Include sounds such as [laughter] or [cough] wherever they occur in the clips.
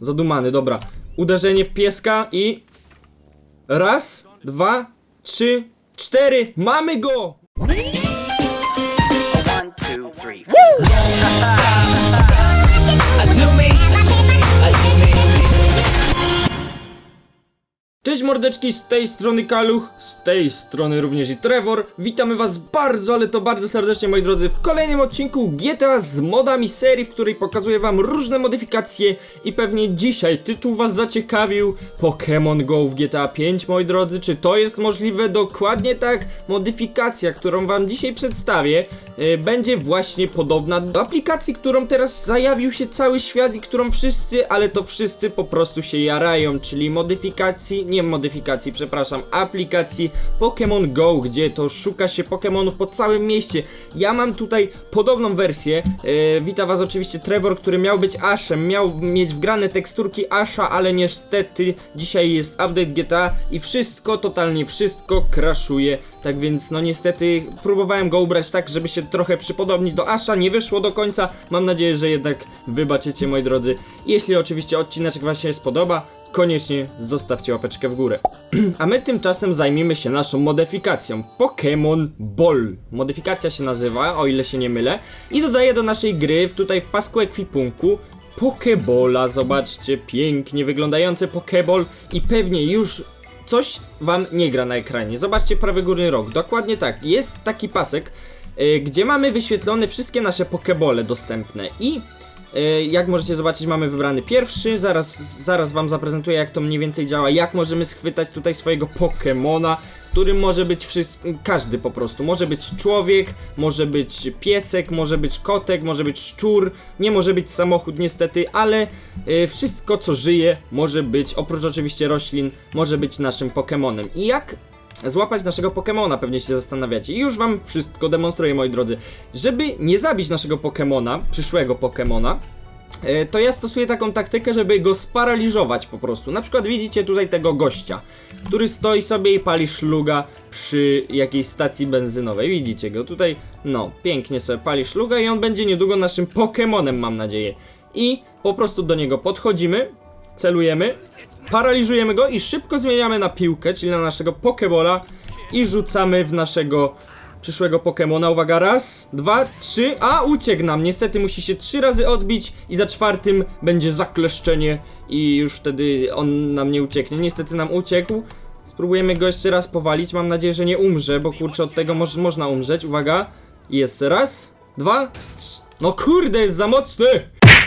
Zadumany, dobra. Uderzenie w pieska i... Raz, dwa, trzy, cztery. Mamy go! One, two, three. Cześć mordeczki, z tej strony Kaluch, z tej strony również i Trevor. Witamy was bardzo, ale to bardzo serdecznie moi drodzy w kolejnym odcinku GTA z modami serii, w której pokazuję wam różne modyfikacje i pewnie dzisiaj tytuł was zaciekawił Pokémon Go w GTA 5 moi drodzy. Czy to jest możliwe? Dokładnie tak. Modyfikacja, którą wam dzisiaj przedstawię y, będzie właśnie podobna do aplikacji, którą teraz zajawił się cały świat i którą wszyscy, ale to wszyscy po prostu się jarają, czyli modyfikacji, nie modyfikacji, przepraszam, aplikacji Pokémon Go, gdzie to szuka się Pokémonów po całym mieście. Ja mam tutaj podobną wersję. Yy, wita was oczywiście Trevor, który miał być Ashem, miał mieć wgrane teksturki Asha, ale niestety dzisiaj jest update GTA i wszystko, totalnie wszystko crashuje. Tak więc no niestety próbowałem go ubrać tak, żeby się trochę przypodobnić do Asha, nie wyszło do końca. Mam nadzieję, że jednak wybaczycie moi drodzy. Jeśli oczywiście odcineczek wam się spodoba, koniecznie zostawcie łapeczkę w górę. [clears throat] A my tymczasem zajmiemy się naszą modyfikacją Pokémon Ball. Modyfikacja się nazywa, o ile się nie mylę, i dodaję do naszej gry tutaj w pasku ekwipunku Pokebola. Zobaczcie, pięknie wyglądający Pokeball i pewnie już coś wam nie gra na ekranie. Zobaczcie prawy górny róg. Dokładnie tak. Jest taki pasek, y, gdzie mamy wyświetlone wszystkie nasze pokebole dostępne i jak możecie zobaczyć mamy wybrany pierwszy, zaraz, zaraz wam zaprezentuję jak to mniej więcej działa, jak możemy schwytać tutaj swojego Pokemona, którym może być każdy po prostu, może być człowiek, może być piesek, może być kotek, może być szczur, nie może być samochód niestety, ale y, wszystko co żyje może być, oprócz oczywiście roślin, może być naszym Pokemonem. I jak złapać naszego Pokemona, pewnie się zastanawiacie. I już wam wszystko demonstruję, moi drodzy. Żeby nie zabić naszego Pokemona, przyszłego Pokemona, e, to ja stosuję taką taktykę, żeby go sparaliżować po prostu. Na przykład widzicie tutaj tego gościa, który stoi sobie i pali szluga przy jakiejś stacji benzynowej. Widzicie go tutaj, no, pięknie sobie pali szluga i on będzie niedługo naszym Pokemonem, mam nadzieję. I po prostu do niego podchodzimy, celujemy, paraliżujemy go i szybko zmieniamy na piłkę, czyli na naszego Pokebola i rzucamy w naszego przyszłego Pokemona. Uwaga, raz, dwa, trzy, a uciekł nam. Niestety musi się trzy razy odbić i za czwartym będzie zakleszczenie i już wtedy on nam nie ucieknie. Niestety nam uciekł. Spróbujemy go jeszcze raz powalić. Mam nadzieję, że nie umrze, bo kurczę od tego moż, można umrzeć. Uwaga, jest raz, dwa, trz- no kurde, jest za mocny!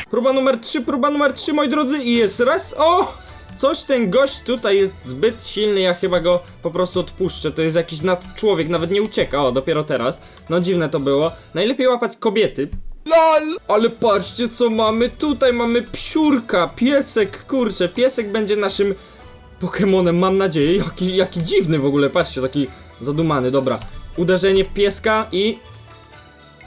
Próba numer 3, próba numer 3, moi drodzy, i jest raz. O! Coś ten gość tutaj jest zbyt silny, ja chyba go po prostu odpuszczę. To jest jakiś nadczłowiek, nawet nie ucieka. O, dopiero teraz. No dziwne to było. Najlepiej łapać kobiety. LOL! Ale patrzcie co mamy tutaj, mamy psiurka, piesek, kurczę, piesek będzie naszym Pokemonem, mam nadzieję. Jaki, jaki dziwny w ogóle, patrzcie, taki zadumany, dobra. Uderzenie w pieska i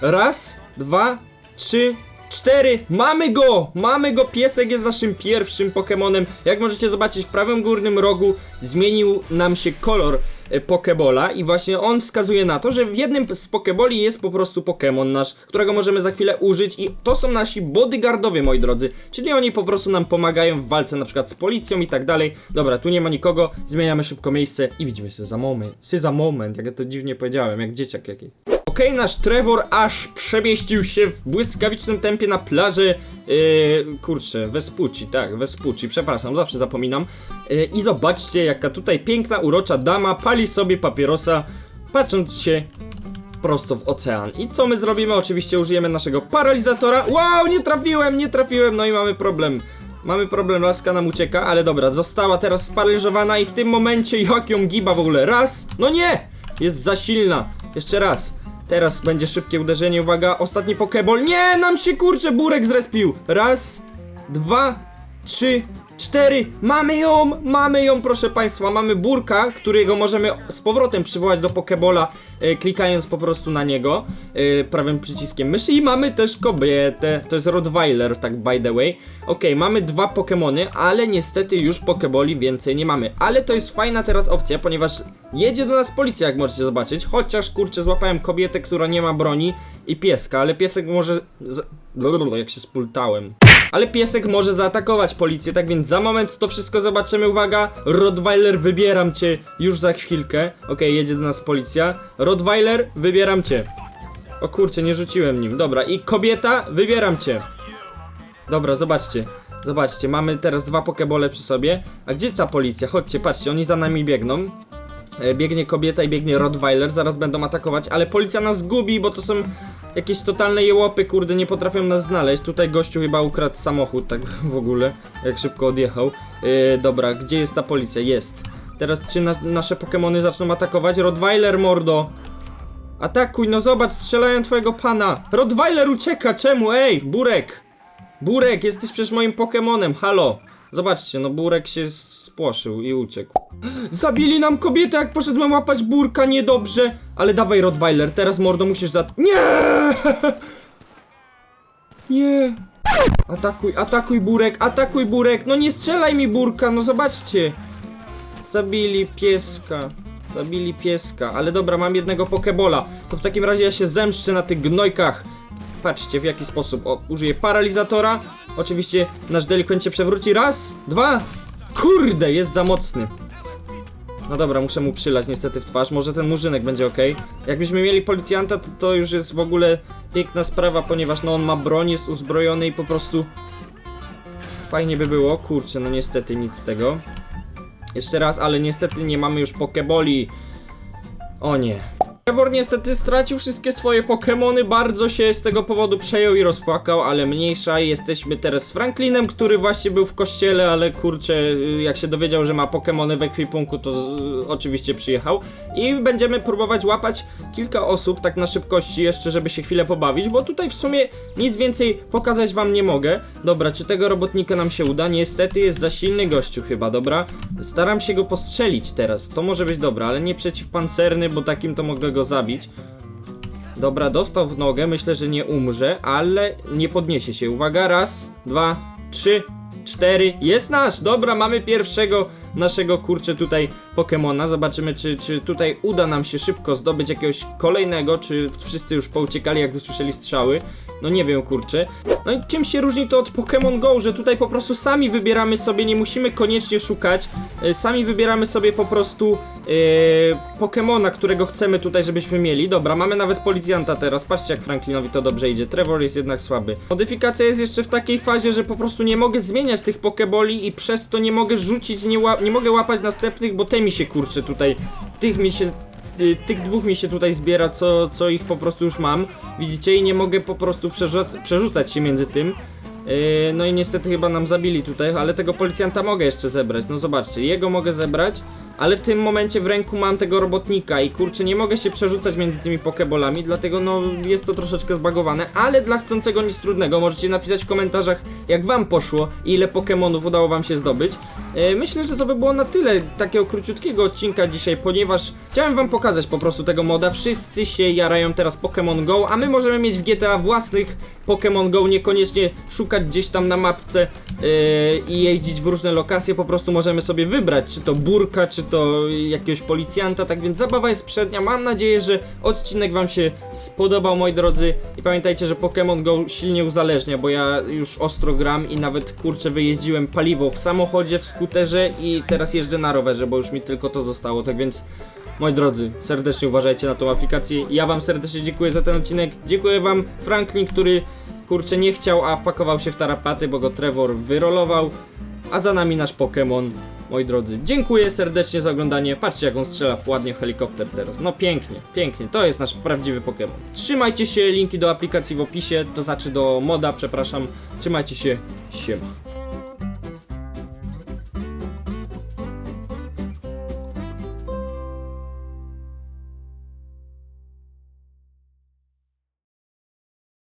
Raz, dwa, trzy, cztery. Mamy go! Mamy go! Piesek jest naszym pierwszym Pokemonem. Jak możecie zobaczyć, w prawym górnym rogu zmienił nam się kolor e, Pokebola i właśnie on wskazuje na to, że w jednym z Pokeboli jest po prostu Pokemon nasz, którego możemy za chwilę użyć i to są nasi bodyguardowie, moi drodzy. Czyli oni po prostu nam pomagają w walce na przykład z policją i tak dalej. Dobra, tu nie ma nikogo, zmieniamy szybko miejsce i widzimy się za moment. Się za moment, jak ja to dziwnie powiedziałem, jak dzieciak jakiś. Okej, nasz Trevor aż przemieścił się w błyskawicznym tempie na plaży. Yy, kurczę, Vespucci, tak, Vespucci, przepraszam, zawsze zapominam. Yy, I zobaczcie, jaka tutaj piękna, urocza dama pali sobie papierosa, patrząc się prosto w ocean. I co my zrobimy? Oczywiście użyjemy naszego paralizatora. Wow, nie trafiłem, nie trafiłem, no i mamy problem. Mamy problem, laska nam ucieka, ale dobra, została teraz sparaliżowana i w tym momencie jak ją giba w ogóle. Raz, no nie! Jest za silna. Jeszcze raz. Teraz będzie szybkie uderzenie, uwaga, ostatni pokeball. Nie, nam się kurczę burek zrespił. Raz, dwa, trzy, cztery. Mamy ją, mamy ją, proszę państwa. Mamy burka, którego możemy z powrotem przywołać do pokebola, e, klikając po prostu na niego e, prawym przyciskiem myszy. I mamy też kobietę, to jest Rottweiler, tak by the way. Okej, mamy dwa pokemony, ale niestety już pokeboli więcej nie mamy. Ale to jest fajna teraz opcja, ponieważ jedzie do nas policja, jak możecie zobaczyć. Chociaż kurczę, złapałem kobietę, która nie ma broni i pieska, ale piesek może. Z... Jak się spultałem. Ale piesek może zaatakować policję, tak więc za moment to wszystko zobaczymy. Uwaga, Rottweiler, wybieram cię już za chwilkę. Okej, jedzie do nas policja. Rottweiler, wybieram cię. O kurczę, nie rzuciłem nim. Dobra, i kobieta, wybieram cię. Dobra, zobaczcie. Zobaczcie, mamy teraz dwa pokebole przy sobie. A gdzie ta policja? Chodźcie, patrzcie, oni za nami biegną. E, Biegnie kobieta i biegnie Rottweiler, zaraz będą atakować, ale policja nas gubi, bo to są jakieś totalne jełopy, kurde, nie potrafią nas znaleźć. Tutaj gościu chyba ukradł samochód, tak w ogóle, jak szybko odjechał. E, dobra, gdzie jest ta policja? Jest. Teraz czy na, nasze Pokemony zaczną atakować? Rottweiler, mordo! Atakuj, no zobacz, strzelają twojego pana! Rottweiler ucieka, czemu? Ej, Burek! Burek, jesteś przecież moim Pokemonem, halo! Zobaczcie, no Burek się spłoszył i uciekł. Zabili nam kobietę, jak poszedłem łapać Burka, niedobrze! Ale dawaj, Rottweiler, teraz mordo musisz za... Nie! [laughs] Nie! Atakuj, atakuj Burek, atakuj Burek! No nie strzelaj mi Burka, no zobaczcie! Zabili pieska. Zabili pieska, ale dobra, mam jednego pokebola. To w takim razie ja się zemszczę na tych gnojkach. Patrzcie w jaki sposób. O, użyję paralizatora. Oczywiście nasz delikwent się przewróci. Raz, dwa. Kurde, jest za mocny. No dobra, muszę mu przylać niestety w twarz. Może ten murzynek będzie ok. Jakbyśmy mieli policjanta, to, to już jest w ogóle piękna sprawa, ponieważ no on ma broń, jest uzbrojony i po prostu fajnie by było. Kurczę, no niestety nic z tego. Jeszcze raz, ale niestety nie mamy już pokeboli. O nie. Trevor niestety stracił wszystkie swoje Pokemony, bardzo się z tego powodu przejął i rozpłakał, ale mniejsza. Jesteśmy teraz z Franklinem, który właśnie był w kościele, ale kurczę, y, jak się dowiedział, że ma Pokemony w ekwipunku, to z, oczywiście przyjechał. I będziemy próbować łapać kilka osób, tak na szybkości jeszcze, żeby się chwilę pobawić, bo tutaj w sumie nic więcej pokazać wam nie mogę. Dobra, czy tego robotnika nam się uda? Niestety jest za silny gościu chyba, dobra? Staram się go postrzelić teraz, to może być dobra, ale nie przeciwpancerny, bo takim to mogę go zabić. Dobra, dostał w nogę, myślę, że nie umrze, ale nie podniesie się. Uwaga, raz, dwa, trzy, cztery. Jest nasz! Dobra, mamy pierwszego naszego kurczę tutaj Pokemona. Zobaczymy, czy, czy tutaj uda nam się szybko zdobyć jakiegoś kolejnego, czy wszyscy już pouciekali, jak usłyszeli strzały. No nie wiem, kurczę. No i czym się różni to od Pokémon Go, że tutaj po prostu sami wybieramy sobie, nie musimy koniecznie szukać. e, Sami wybieramy sobie po prostu e, Pokemona, którego chcemy tutaj, żebyśmy mieli. Dobra, mamy nawet policjanta teraz. Patrzcie, jak Franklinowi to dobrze idzie. Trevor jest jednak słaby. Modyfikacja jest jeszcze w takiej fazie, że po prostu nie mogę zmieniać tych Pokeboli i przez to nie mogę rzucić, nie, nie mogę łapać następnych, bo te mi się kurczę tutaj. Tych mi się tych dwóch mi się tutaj zbiera, co, co ich po prostu już mam. Widzicie? I nie mogę po prostu przerzuc przerzucać się między tym. Yy, no i niestety chyba nam zabili tutaj, ale tego policjanta mogę jeszcze zebrać. No zobaczcie, jego mogę zebrać, ale w tym momencie w ręku mam tego robotnika i kurczę, nie mogę się przerzucać między tymi pokebolami, dlatego no jest to troszeczkę zbagowane, ale dla chcącego nic trudnego możecie napisać w komentarzach, jak wam poszło i ile pokemonów udało wam się zdobyć. Yy, myślę, że to by było na tyle takiego króciutkiego odcinka dzisiaj, ponieważ chciałem wam pokazać po prostu tego moda. Wszyscy się jarają teraz Pokémon Go, a my możemy mieć w GTA własnych Pokémon Go, niekoniecznie szukać gdzieś tam na mapce yy, i jeździć w różne lokacje, po prostu możemy sobie wybrać, czy to burka, czy to jakiegoś policjanta, tak więc zabawa jest przednia. Mam nadzieję, że odcinek wam się spodobał, moi drodzy. I pamiętajcie, że Pokémon Go silnie uzależnia, bo ja już ostro gram i nawet kurczę wyjeździłem paliwo w samochodzie, w skuterze i teraz jeżdżę na rowerze, bo już mi tylko to zostało, tak więc Moi drodzy, serdecznie uważajcie na tą aplikację. Ja wam serdecznie dziękuję za ten odcinek. Dziękuję wam Franklin, który kurczę nie chciał, a wpakował się w tarapaty, bo go Trevor wyrolował. A za nami nasz Pokémon. Moi drodzy, dziękuję serdecznie za oglądanie. Patrzcie jak on strzela w ładnie helikopter teraz. No pięknie, pięknie. To jest nasz prawdziwy Pokémon. Trzymajcie się, linki do aplikacji w opisie, to znaczy do moda, przepraszam. Trzymajcie się, siema.